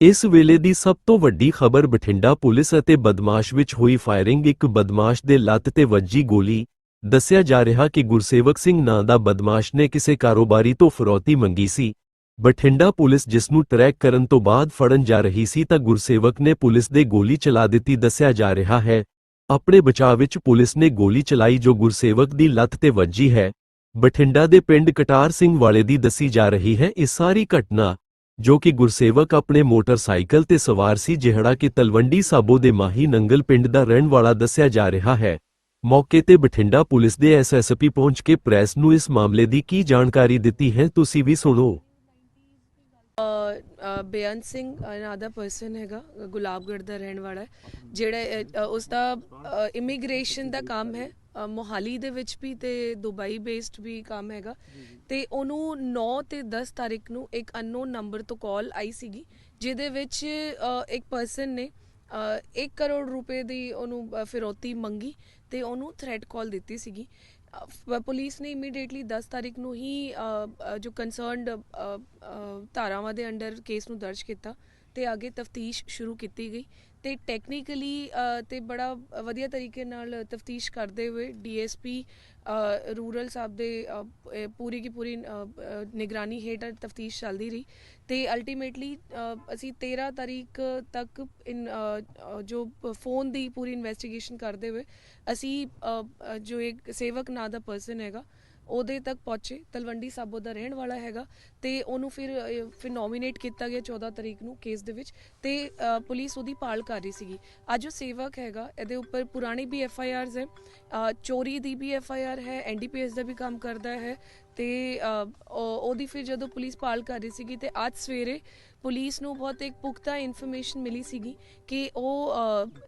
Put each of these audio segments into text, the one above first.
ਇਸ ਵੇਲੇ ਦੀ ਸਭ ਤੋਂ ਵੱਡੀ ਖਬਰ ਬਠਿੰਡਾ ਪੁਲਿਸ ਅਤੇ ਬਦਮਾਸ਼ ਵਿੱਚ ਹੋਈ ਫਾਇਰਿੰਗ। ਇੱਕ ਬਦਮਾਸ਼ ਦੇ ਲੱਤ ਤੇ ਵੱਜੀ ਗੋਲੀ। ਦੱਸਿਆ ਜਾ ਰਿਹਾ ਕਿ ਗੁਰਸੇਵਕ ਸਿੰਘ ਨਾਂ ਦਾ ਬਦਮਾਸ਼ ਨੇ ਕਿਸੇ ਕਾਰੋਬਾਰੀ ਤੋਂ ਫਰੋਤੀ ਮੰਗੀ ਸੀ। ਬਠਿੰਡਾ ਪੁਲਿਸ ਜਿਸ ਨੂੰ ਟਰੈਕ ਕਰਨ ਤੋਂ ਬਾਅਦ ਫੜਨ ਜਾ ਰਹੀ ਸੀ ਤਾਂ ਗੁਰਸੇਵਕ ਨੇ ਪੁਲਿਸ ਦੇ ਗੋਲੀ ਚਲਾ ਦਿੱਤੀ। ਦੱਸਿਆ ਜਾ ਰਿਹਾ ਹੈ, ਆਪਣੇ ਬਚਾਅ ਵਿੱਚ ਪੁਲਿਸ ਨੇ ਗੋਲੀ ਚਲਾਈ ਜੋ ਗੁਰਸੇਵਕ ਦੀ ਲੱਤ ਤੇ ਵੱਜੀ ਹੈ। ਬਠਿੰਡਾ ਦੇ ਪਿੰਡ ਕਟਾਰ ਸਿੰਘ ਵਾਲੇ ਦੀ ਦੱਸੀ ਜਾ ਰਹੀ ਹੈ, ਇਹ ਸਾਰੀ ਘਟਨਾ ਜੋ ਕਿ ਗੁਰਸੇਵਕ ਆਪਣੇ ਮੋਟਰਸਾਈਕਲ ਤੇ ਸਵਾਰ ਸੀ, ਜਿਹੜਾ ਕਿ ਤਲਵੰਡੀ ਸਾਬੋ ਦੇ ਮਾਹੀ ਨੰਗਲ ਪਿੰਡ ਦਾ ਰਹਿਣ ਵਾਲਾ ਦੱਸਿਆ ਜਾ ਰਿਹਾ ਹੈ। ਮੌਕੇ ਤੇ ਬਠਿੰਡਾ ਪੁਲਿਸ ਦੇ ਐਸਐਸਪੀ ਪਹੁੰਚ ਕੇ ਪ੍ਰੈਸ ਨੂੰ ਇਸ ਮਾਮਲੇ ਦੀ ਕੀ ਜਾਣਕਾਰੀ ਦਿੱਤੀ ਹੈ, ਤੁਸੀਂ ਵੀ ਸੁਣੋ। ਬੇਅੰਤ ਸਿੰਘ ਨਾਂ ਦਾ ਪਰਸਨ ਹੈਗਾ ਗੁਲਾਬਗੜ੍ਹ ਦਾ ਰਹਿਣ ਵਾਲਾ ਹੈ, ਜਿਹੜਾ ਉਸ ਦਾ ਇਮੀਗ੍ਰੇਸ਼ਨ ਦਾ ਕੰਮ ਹੈ। ਮੋਹਾਲੀ ਦੇ ਵਿੱਚ ਵੀ ਤੇ ਦੁਬਈ ਬੇਸਡ ਵੀ ਕੰਮ ਹੈਗਾ। ਤੇ ਉਹਨੂੰ 9 ਤੇ 10 ਤਾਰੀਖ ਨੂੰ ਇੱਕ ਅਨਨੋਨ ਨੰਬਰ ਤੋਂ ਕਾਲ ਆਈ ਸੀਗੀ ਜਿਹਦੇ ਵਿੱਚ ਇੱਕ ਪਰਸਨ ਨੇ 1 ਕਰੋੜ ਰੁਪਏ ਦੀ ਉਹਨੂੰ ਫਿਰੌਤੀ ਮੰਗੀ ਤੇ ਉਹਨੂੰ ਥ੍ਰੈਟ ਕਾਲ ਦਿੱਤੀ ਸੀਗੀ। ਪੁਲਿਸ ਨੇ ਇਮੀਡੀਏਟਲੀ 10 ਤਾਰੀਖ ਨੂੰ ਹੀ ਜੋ ਕੰਸਰਨਡ ਧਾਰਾਵਾਂ ਦੇ ਅੰਡਰ ਕੇਸ ਨੂੰ ਦਰਜ ਕੀਤਾ। ਤੇ ਅੱਗੇ ਤਫਤੀਸ਼ ਸ਼ੁਰੂ ਕੀਤੀ ਗਈ ਤੇ ਟੈਕਨੀਕਲੀ ਤੇ ਬੜਾ ਵਧੀਆ ਤਰੀਕੇ ਨਾਲ ਤਫਤੀਸ਼ ਕਰਦੇ ਹੋਏ ਡੀਐਸਪੀ ਰੂਰਲ ਸਾਹਿਬ ਦੇ ਪੂਰੀ ਕੀ ਪੂਰੀ ਨਿਗਰਾਨੀ ਹੇਠ ਤਫਤੀਸ਼ ਚੱਲਦੀ ਰਹੀ ਤੇ ਅਲਟੀਮੇਟਲੀ ਅਸੀਂ 13 ਤਾਰੀਖ ਤੱਕ ਇਨ ਜੋ ਫੋਨ ਦੀ ਪੂਰੀ ਇਨਵੈਸਟੀਗੇਸ਼ਨ ਕਰਦੇ ਹੋਏ ਅਸੀਂ ਜੋ ਇੱਕ ਸੇਵਕ ਨਾਂ ਦਾ ਪਰਸਨ ਹੈਗਾ ਉਹਦੇ ਤੱਕ ਪਹੁੰਚੇ। ਤਲਵੰਡੀ ਸਾਬੋ ਦਾ ਰਹਿਣ ਵਾਲਾ ਹੈਗਾ ਤੇ ਉਹਨੂੰ ਫਿਰ ਫਿਰ ਨੋਮੀਨੇਟ ਕੀਤਾ ਗਿਆ 14 ਤਰੀਕ ਨੂੰ ਕੇਸ ਦੇ ਵਿੱਚ ਤੇ ਪੁਲਿਸ ਉਹਦੀ ਭਾਲ ਕਰ ਰਹੀ ਸੀਗੀ। ਅੱਜ ਉਹ ਸੇਵਕ ਹੈਗਾ, ਇਹਦੇ ਉੱਪਰ ਪੁਰਾਣੀ ਵੀ ਐਫ ਆਈ ਆਰਸ ਹੈ ਚੋਰੀ ਦੀ ਵੀ ਐਫ ਆਈ ਆਰ ਹੈ ਐਨ ਡੀ ਪੀ ਐਨਡੀਪੀਐਸ ਦਾ ਵੀ ਕੰਮ ਕਰਦਾ ਹੈ ਤੇ ਉਹਦੀ ਫਿਰ ਜਦੋਂ ਪੁਲਿਸ ਭਾਲ ਕਰ ਰਹੀ ਸੀਗੀ ਤੇ ਅੱਜ ਸਵੇਰੇ ਪੁਲਿਸ ਨੂੰ ਬਹੁਤ ਇੱਕ ਪੁਖਤਾ ਇਨਫੋਰਮੇਸ਼ਨ ਮਿਲੀ ਸੀਗੀ ਕਿ ਉਹ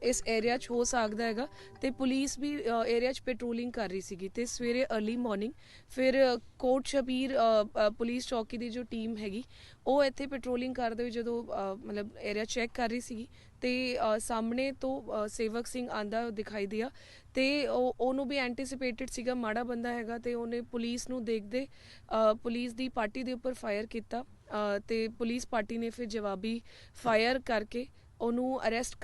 ਇਸ ਏਰੀਆ 'ਚ ਹੋ ਸਕਦਾ ਹੈਗਾ ਤੇ ਪੁਲਿਸ ਵੀ ਏਰੀਆ 'ਚ ਪੈਟਰੋਲਿੰਗ ਕਰ ਰਹੀ ਸੀਗੀ ਤੇ ਸਵੇਰੇ अर्ਲੀ ਮਾਰਨਿੰਗ ਫਿਰ ਕੋਟ ਸ਼ਬੀਰ ਪੁਲਿਸ ਚੌਕੀ ਦੀ ਜੋ ਟੀਮ ਹੈਗੀ ਉਹ ਇੱਥੇ ਪੈਟਰੋਲਿੰਗ ਕਰਦੇ ਹੋਏ ਜਦੋਂ ਮਤਲਬ ਏਰੀਆ ਚੈੱਕ ਕਰ ਰਹੀ ਸੀਗੀ ਤੇ ਸਾਹਮਣੇ ਤੋਂ ਸੇਵਕ ਸਿੰਘ ਆਂਦਾ ਦਿਖਾਈ ਦਿਆ ਤੇ ਉਹ ਉਹਨੂੰ ਵੀ ਐਂਟੀਸਿਪੇਟਡ ਸੀਗਾ ਮਾੜਾ ਬੰਦਾ ਹੈਗਾ ਤੇ ਉਹਨੇ ਪੁਲਿਸ ਨੂੰ ਦੇਖਦੇ ਪੁਲਿਸ ਦੀ ਪਾਰਟੀ ਦੇ ਉੱਪਰ ਫਾਇਰ ਕੀਤਾ ਅ, ਤੇ ਪੁਲਿਸ ਪਾਰਟੀ ਨੇ ਫਿਰ ਜਵਾਬੀ ਫਾਇਰ ਕਰਕੇ ਉਹਨੂੰ ਅਰੈਸਟ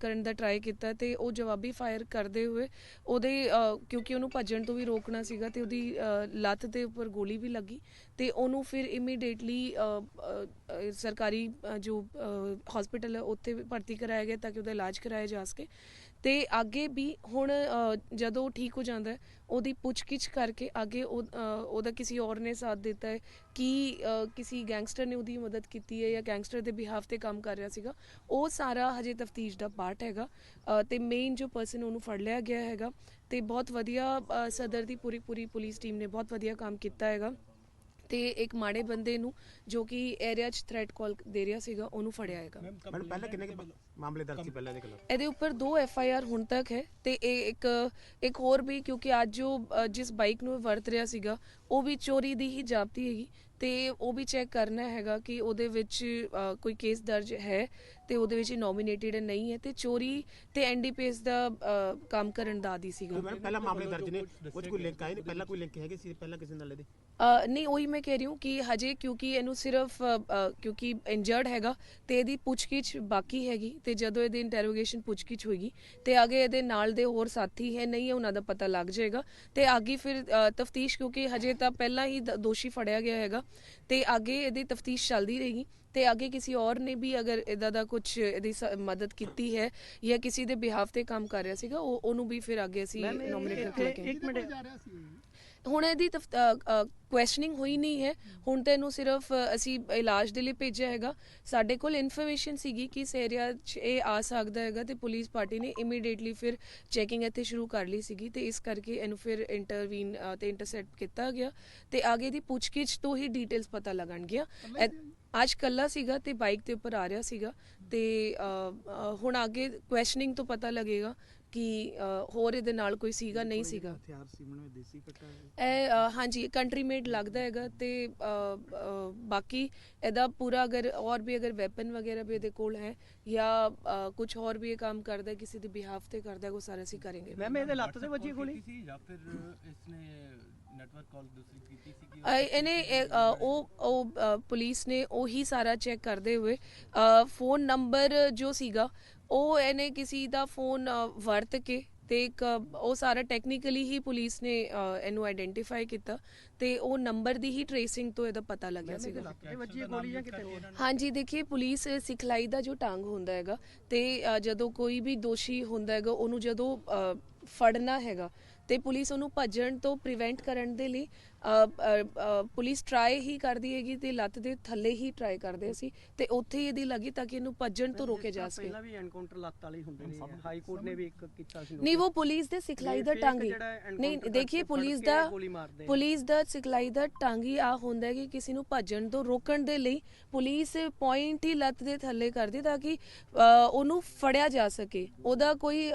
ਕਰਨ ਦਾ ਟਰਾਈ ਕੀਤਾ ਤੇ ਉਹ ਜਵਾਬੀ ਫਾਇਰ ਕਰਦੇ ਹੋਏ ਉਹਦੇ ਕਿਉਂਕਿ ਉਹਨੂੰ ਭੱਜਣ ਤੋਂ ਵੀ ਰੋਕਣਾ ਸੀਗਾ ਤੇ ਉਹਦੀ ਲੱਤ ਦੇ ਉੱਪਰ ਗੋਲੀ ਵੀ ਲੱਗੀ ਤੇ ਉਹਨੂੰ ਫਿਰ ਇਮੀਡੀਏਟਲੀ ਸਰਕਾਰੀ ਜੋ ਹਸਪੀਟਲ ਹੈ, ਉੱਥੇ ਭਰਤੀ ਕਰਾਇਆ ਗਿਆ ਤਾਂ ਕਿ ਉਹਦਾ ਇਲਾਜ ਕਰਾਇਆ ਜਾ ਸਕੇ। ਤੇ ਅੱਗੇ ਵੀ ਹੁਣ ਜਦੋਂ ਉਹ ਠੀਕ ਹੋ ਜਾਂਦਾ ਉਹਦੀ ਪੁੱਛਗਿੱਛ ਕਰਕੇ ਅੱਗੇ ਉਹ, ਉਹਦਾ ਕਿਸੇ ਔਰ ਨੇ ਸਾਥ ਦਿੱਤਾ ਹੈ ਕਿ ਕਿਸੇ ਗੈਂਗਸਟਰ ਨੇ ਉਹਦੀ ਮਦਦ ਕੀਤੀ ਹੈ ਜਾਂ ਗੈਂਗਸਟਰ ਦੇ ਬਿਹਾਫ ਤੇ ਕੰਮ ਕਰ ਰਿਹਾ ਸੀਗਾ ਉਹ ਸਾਰਾ ਹਜੇ ਤਫਤੀਸ਼ ਦਾ ਪਾਰਟ ਹੈਗਾ। ਅ, ਤੇ ਮੇਨ ਜੋ ਪਰਸਨ ਉਹਨੂੰ ਫੜ ਲਿਆ ਗਿਆ ਹੈਗਾ ਤੇ ਬਹੁਤ ਵਧੀਆ ਸਦਰ ਦੀ ਪੂਰੀ ਪੂਰੀ ਪੁਲਿਸ ਟੀਮ ਨੇ ਬਹੁਤ ਵਧੀਆ ਕੰਮ ਕੀਤਾ ਹੈਗਾ। ਤੇ ਇੱਕ ਮਾੜੇ ਬੰਦੇ ਨੂੰ ਜੋ ਕਿ ਏਰੀਆ 'ਚ ਥ੍ਰੈਟ ਕਾਲ ਦੇ ਰਿਹਾ ਸੀਗਾ ਉਹਨੂੰ ਫੜਿਆ ਹੈਗਾ। ਮੈਡਮ ਪਹਿਲਾਂ ਕਿੰਨੇ ਕੁ ਮਾਮਲੇ ਦਰਜ ਸੀ ਪਹਿਲਾਂ ਇਹਦੇ ਖਿਲਾਫ? ਇਹਦੇ ਉੱਪਰ ਦੋ ਐਫ ਆਈ ਆਰ ਹੁਣ ਤੱਕ ਹੈ ਤੇ ਇਹ ਇੱਕ ਇੱਕ ਹੋਰ ਵੀ ਕਿਉਂਕਿ ਅੱਜ ਜੋ ਅ, ਜਿਸ ਬਾਈਕ ਨੂੰ ਇਹ ਵਰਤ ਰਿਹਾ ਸੀਗਾ ਉਹ ਵੀ ਚੋਰੀ ਦੀ ਹੀ ਜਾਪਦੀ ਹੈਗੀ ਤੇ ਉਹ ਵੀ ਚੈੱਕ ਕਰਨਾ ਹੈਗਾ ਕਿ ਉਹਦੇ ਵਿੱਚ ਅ, ਕੋਈ ਕੇਸ ਦਰਜ ਹੈ ਤੇ ਉਹਦੇ ਵਿੱਚ ਨੋਮੀਨੇਟਡ ਨਹੀਂ ਹੈ ਤੇ ਚੋਰੀ ਤੇ ਐਨਡੀਪੀਐਸ ਦਾ ਅ, ਕੰਮ ਕਰਨ ਦਾ ਆਦੀ ਸੀਗਾ ਮੈਡਮ ਪਹਿਲਾਂ ਮਾਮਲੇ ਦਰਜ ਨੇ। ਉਹ 'ਚ ਕੋਈ ਲਿੰਕ ਆਏ ਨਹੀਂ ਪਹਿਲਾਂ ਕੋਈ ਲਿੰਕ ਹੈਗੇ ਸੀ ਪਹਿਲਾਂ ਕਿਸੇ ਨਾਲ ਇਹਦੇ ਅ, ਨਹੀਂ ਉਹੀ ਮੈਂ ਕਹਿ ਰਹੀ ਹਾਂ ਕਿ ਹਜੇ ਕਿਉਂਕਿ ਇਹਨੂੰ ਸਿਰਫ ਅ, ਅ, ਕਿਉਂਕਿ ਇੰਜਰਡ ਹੈਗਾ ਤੇ ਇਹਦੀ ਪੁੱਛਗਿੱਛ ਬਾਕੀ ਹੈਗੀ ਤੇ ਜਦੋਂ ਇਹਦੀ ਇੰਟਰੋਗੇਸ਼ਨ ਪੁੱਛਗਿੱਛ ਹੋਏਗੀ ਤੇ ਅੱਗੇ ਇਹਦੇ ਨਾਲ ਦੇ ਹੋਰ ਸਾਥੀ ਹੈ ਨਹੀਂ ਹੈ ਉਹਨਾਂ ਦਾ ਪਤਾ ਲੱਗ ਜਾਏਗਾ। ਤੇ ਅੱਗੇ ਫਿਰ ਤਫਤੀਸ਼ ਕਿਉਂਕਿ ਹਜੇ ਤਾਂ ਪਹਿਲਾਂ ਹੀ ਦ- ਦੋਸ਼ੀ ਫੜਿਆ ਗਿਆ ਹੈਗਾ ਤੇ ਅੱਗੇ ਇਹਦੀ ਤਫਤੀਸ਼ ਚੱਲਦੀ ਰਹੇਗੀ। ਤੇ ਅੱਗੇ ਕਿਸੇ ਔਰ ਨੇ ਵੀ ਅਗਰ ਇਹਦਾ ਦਾ ਕੁਝ ਇਹਦੀ ਸ- ਮਦਦ ਕੀਤੀ ਹੈ ਜਾਂ ਕਿਸੇ ਦੇ ਬਿਹਾਫ ਤੇ ਕੰਮ ਕਰ ਰਿਹਾ ਸੀਗਾ ਉਹ ਉਹਨੂੰ ਵੀ ਫਿਰ ਅੱਗੇ ਅਸੀਂ ਨੋਮੀਨੇਟ ਕਰਕੇ ਇੱਕ ਮਿੰਟ। ਹੁਣ ਇਹਦੀ ਕੁਐਸਚਨਿੰਗ ਹੋਈ ਨਹੀਂ ਹੈ। ਹੁਣ ਤਾਂ ਇਹਨੂੰ ਸਿਰਫ ਅ, ਅਸੀਂ ਇਲਾਜ ਦੇ ਲਈ ਭੇਜਿਆ ਹੈਗਾ। ਸਾਡੇ ਕੋਲ ਇਨਫੋਰਮੇਸ਼ਨ ਸੀਗੀ ਕਿ ਇਸ ਏਰੀਆ 'ਚ ਇਹ ਆ ਸਕਦਾ ਹੈਗਾ ਤੇ ਪੁਲਿਸ ਪਾਰਟੀ ਨੇ ਇਮੀਡੀਏਟਲੀ ਫਿਰ ਚੈਕਿੰਗ ਇੱਥੇ ਸ਼ੁਰੂ ਕਰ ਲਈ ਸੀਗੀ ਤੇ ਇਸ ਕਰਕੇ ਇਹਨੂੰ ਫਿਰ ਇੰਟਰਵੀਨ ਤੇ ਇੰਟਰਸੈਪਟ ਕੀਤਾ ਗਿਆ ਤੇ ਅੱਗੇ ਦੀ ਪੁੱਛਗਿੱਛ ਤੋਂ ਹੀ ਡਿਟੇਲਸ ਪਤਾ ਲੱਗਣਗੀਆਂ। ਇਹ- ਅੱਜ ਕੱਲਾ ਸੀਗਾ ਤੇ ਬਾਈਕ ਦੇ ਉੱਪਰ ਆ ਰਿਹਾ ਸੀਗਾ ਤੇ ਹੁਣ ਅੱਗੇ ਕੁਐਸਚਨਿੰਗ ਤੋਂ ਪਤਾ ਲੱਗੇਗਾ ਕਿ ਹੋਰ ਇਹਦੇ ਨਾਲ ਕੋਈ ਸੀਗਾ ਨਹੀਂ ਸੀਗਾ। ਹਥਿਆਰ ਸੀ ਮੈਨੂੰ ਦੇਸੀ ਕੱਟਾ ਹੈ। ਇਹ ਹਾਂਜੀ ਕੰਟਰੀ ਮੇਡ ਲੱਗਦਾ ਹੈਗਾ ਤੇ ਬਾਕੀ ਇਹਦਾ ਪੂਰਾ ਅਗਰ ਔਰ ਵੀ ਅਗਰ ਵੈਪਨ ਵਗੈਰਾ ਵੀ ਇਹਦੇ ਕੋਲ ਹੈ ਜਾਂ ਕੁਝ ਹੋਰ ਵੀ ਇਹ ਕੰਮ ਕਰਦਾ ਕਿਸੇ ਦੇ ਬਿਹਾਫ ਤੇ ਕਰਦਾ ਉਹ ਸਾਰਾ ਅਸੀਂ ਕਰਾਂਗੇ। ਮੈਮ ਇਹਦੇ ਲੱਤ ਤੇ ਵੱਜੀ ਗੋਲੀ? ਸੀ ਜਾਂ ਫਿਰ ਇਸਨੇ ਨੈਟਵਰਕ ਕਾਲ ਦੂਸਰੀ ਕੀਤੀ ਸੀ ਕਿ ਅ, ਇਹਨੇ ਇਹ, ਅ, ਉਹ ਉਹ ਅ, ਪੁਲਿਸ ਨੇ ਉਹੀ ਸਾਰਾ ਚੈੱਕ ਕਰਦੇ ਹੋਏ ਫੋਨ ਨੰਬਰ ਜੋ ਸੀਗਾ ਉਹ ਇਹਨੇ ਕਿਸੇ ਦਾ ਫੋਨ ਵਰਤ ਕੇ ਤੇ ਇੱਕ ਅ, ਉਹ ਸਾਰਾ ਟੈਕਨੀਕਲੀ ਹੀ ਪੁਲਿਸ ਨੇ ਅ, ਇਹਨੂੰ ਆਇਡੈਂਟੀਫਾਈ ਕੀਤਾ ਤੇ ਉਹ ਨੰਬਰ ਦੀ ਹੀ ਟ੍ਰੇਸਿੰਗ ਤੋਂ ਇਹਦਾ ਪਤਾ ਲੱਗਿਆ ਸੀਗਾ। ਇਹ ਵੱਜੀ ਗੋਲੀ ਜਾਂ ਕਿਤੇ ਹੋਰ। ਹਾਂਜੀ ਦੇਖੀਏ ਪੁਲਿਸ ਸਿਖਲਾਈ ਦਾ ਜੋ ਟੰਗ ਹੁੰਦਾ ਹੈਗਾ ਤੇ ਅ, ਜਦੋਂ ਕੋਈ ਵੀ ਦੋਸ਼ੀ ਹੁੰਦਾ ਹੈਗਾ ਉਹਨੂੰ ਜਦੋਂ ਅ, ਫੜਨਾ ਹੈਗਾ। ਤੇ ਪੁਲਿਸ ਉਹਨੂੰ ਭੱਜਣ ਤੋਂ ਪ੍ਰੀਵੈਂਟ ਕਰਨ ਦੇ ਲਈ ਪੁਲਿਸ ਟਰਾਈ ਹੀ ਕਰਦੀ ਹੈਗੀ ਤੇ ਲੱਤ ਦੇ ਥੱਲੇ ਹੀ ਟਰਾਈ ਕਰਦੇ ਸੀ ਤੇ ਉੱਥੇ ਹੀ ਇਹਦੀ ਲੱਗੀ ਤਾਂ ਕਿ ਇਹਨੂੰ ਭੱਜਣ ਤੋਂ ਰੋਕੇ ਜਾ ਸਕੇ। ਪਹਿਲਾਂ ਵੀ ਐਨਕਾਊਂਟਰ ਲੱਤ ਵਾਲੇ ਹੁੰਦੇ ਨੇ ਹਾਈ ਕੋਰਟ ਨੇ ਵੀ ਇੱਕ ਕੀਤਾ ਸੀ ਨਹੀਂ ਉਹ ਪੁਲਿਸ ਦੇ ਸਿਖਲਾਈ ਦਾ ਟੰਗ ਨਹੀਂ ਦੇਖੀਏ ਪੁਲਿਸ ਦਾ। ਪੁਲਿਸ ਦਾ ਸਿਖਲਾਈ ਦਾ ਟੰਗ ਆ ਹੁੰਦਾ ਹੈ ਕਿ ਕਿਸੇ ਨੂੰ ਭੱਜਣ ਤੋਂ ਰੋਕਣ ਦੇ ਲਈ ਪੁਲਿਸ ਪੁਆਇੰਟ ਹੀ ਲੱਤ ਦੇ ਥੱਲੇ ਕਰਦੀ ਤਾਂ ਕਿ ਉਹਨੂੰ ਫੜਿਆ ਜਾ ਸਕੇ। ਉਹਦਾ ਕੋਈ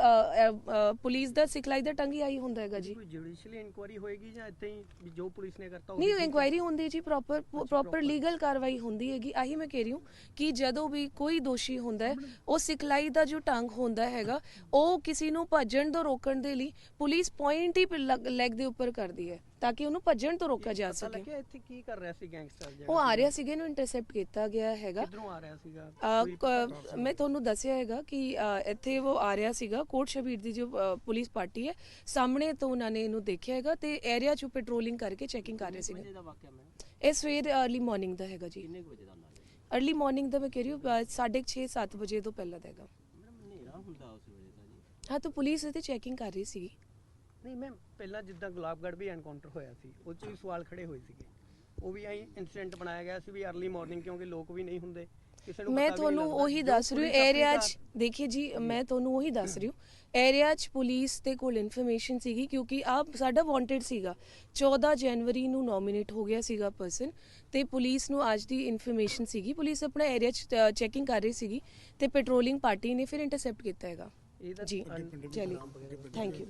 ਪੁਲਿਸ ਦਾ ਸਿਖਲਾਈ ਦਾ ਟੰਗ ਆਈ ਹੁੰਦਾ ਹੈਗਾ ਜੀ। ਕੋਈ ਜੁਡੀਸ਼ੀਅਲ ਹੋਏਗੀ ਜਾਂ ਇੱਥੇ ਹੀ ਜੋ ਪੁਲਿਸ ਨੇ ਕਰਤਾ ਨਹੀਂ ਇਨਕੁਆਇਰੀ ਹੁੰਦੀ ਜੀ ਪ੍ਰੋਪਰ ਪ੍ਰੋਪਰ ਲੀਗਲ ਕਾਰਵਾਈ ਹੁੰਦੀ ਹੈਗੀ ਆਹੀ ਮੈਂ ਕਹਿ ਰਹੀ ਹੂੰ ਕਿ ਜਦੋਂ ਵੀ ਕੋਈ ਦੋਸ਼ੀ ਹੁੰਦਾ ਹੈ ਉਹ ਸਿਖਲਾਈ ਦਾ ਜੋ ਟੰਗ ਹੁੰਦਾ ਹੈਗਾ ਉਹ ਕਿਸੇ ਨੂੰ ਭੱਜਣ ਤੋਂ ਰੋਕਣ ਦੇ ਲਈ ਪੁਲਿਸ ਪੁਆਇੰਟ ਹੀ ਲੈਗ ਦੇ ਉੱਪਰ ਕਰਦੀ ਹੈ। ਤਾਂ ਕਿ ਉਹਨੂੰ ਭੱਜਣ ਤੋਂ ਰੋਕਿਆ ਜਾ ਪਤਾ ਸਕੇ। ਲੱਗਿਆ ਇੱਥੇ ਕੀ ਕਰ ਰਿਹਾ ਸੀ ਗੈਂਗਸਟਰ ਜਿਹੜਾ ਉਹ ਆ ਰਿਹਾ ਸੀਗਾ ਇਹਨੂੰ ਇੰਟਰਸੈਪਟ ਕੀਤਾ ਗਿਆ ਹੈਗਾ। ਕਿੱਧਰੋਂ ਆ ਰਿਹਾ ਸੀਗਾ? ਅਹ, ਕੋਈ ਕ- ਮੈਂ ਤੁਹਾਨੂੰ ਦੱਸਿਆ ਹੈਗਾ ਕਿ ਇੱਥੇ ਉਹ ਆ ਰਿਹਾ ਸੀਗਾ ਕੋਟ ਸ਼ਬੀਰ ਦੀ ਜੋ ਪੁਲਿਸ ਪਾਰਟੀ ਹੈ ਸਾਹਮਣੇ ਤੋਂ ਉਹਨਾਂ ਨੇ ਇਹਨੂੰ ਦੇਖਿਆ ਹੈਗਾ ਤੇ ਏਰੀਆ 'ਚ ਪੈਟਰੋਲਿੰਗ ਕਰਕੇ ਚੈਕਿੰਗ ਕਰ ਰਹੇ ਸੀਗੇ। ਦਾ ਵਾਕਿਆ ਮੈਂ ਇਹ ਸਵੇਰ ਅਰਲੀ ਮਾਰਨਿੰਗ ਦਾ ਹੈਗਾ ਜੀ। ਕਿੰਨੇ ਕੁ ਵਜੇ ਦਾ ਅੰਦਾਜ਼ਾ ਅਰਲੀ ਮਾਰਨਿੰਗ ਦਾ ਮੈਂ ਕਹਿ ਰਹੀ ਹਾਂ 6:30 7 ਵਜੇ ਤੋਂ ਪਹਿਲਾਂ ਦਾ ਹੈਗਾ। ਮੈਡਮ ਹਨੇਰਾ ਹੁੰਦਾ ਉਸ ਵੇਲੇ ਦਾ ਜੀ। ਹਾਂ ਤਾਂ ਪੁਲਿਸ ਇਹਦੇ ਚੈਕਿੰਗ ਕਰ ਰਹੀ ਸੀ ਨਹੀਂ ਮੈਂ ਪਹਿਲਾਂ ਜਿੱਦਾਂ ਗੁਲਾਬਗੜ੍ਹ ਵੀ ਐਨਕਾਊਂਟਰ ਹੋਇਆ ਸੀ ਉਹ 'ਚ ਵੀ ਸਵਾਲ ਖੜੇ ਹੋਏ ਸੀਗੇ। ਉਹ ਵੀ ਐਂ ਇਨਸੀਡੈਂਟ ਬਣਾਇਆ ਗਿਆ ਸੀ ਵੀ ਅਰਲੀ ਮਾਰਨਿੰਗ ਕਿਉਂਕਿ ਲੋਕ ਵੀ ਨਹੀਂ ਹੁੰਦੇ ਕਿਸੇ ਨੂੰ ਮੈਂ ਤੁਹਾਨੂੰ। ਉਹੀ ਦੱਸ ਰਹੀ ਹਾਂ ਏਰੀਆ 'ਚ ਦੇਖਿਏ ਜੀ ਮੈਂ ਤੁਹਾਨੂੰ ਉਹੀ ਦੱਸ ਰਹੀ ਹਾਂ ਏਰੀਆ 'ਚ ਪੁਲਿਸ ਦੇ ਕੋਲ ਇਨਫੋਰਮੇਸ਼ਨ ਸੀਗੀ ਕਿਉਂਕਿ ਆਪ ਸਾਡਾ ਵਾਂਟਡ ਸੀਗਾ। 14 ਜਨਵਰੀ ਨੂੰ ਨੋਮੀਨੇਟ ਹੋ ਗਿਆ ਸੀਗਾ ਪਰਸਨ ਤੇ ਪੁਲਿਸ ਨੂੰ ਅੱਜ ਦੀ ਇਨਫੋਰਮੇਸ਼ਨ ਸੀਗੀ। ਪੁਲਿਸ ਆਪਣਾ ਏਰੀਆ 'ਚ ਚੈਕਿੰਗ ਕਰ ਰਹੀ ਸੀਗੀ ਤੇ ਪੈਟਰੋਲਿੰਗ ਪਾਰਟੀ ਨੇ ਫਿਰ ਇੰਟਰਸੈਪਟ ਕੀਤਾ ਹੈਗਾ। ਜੀ ਚਲਿਏ। Thank you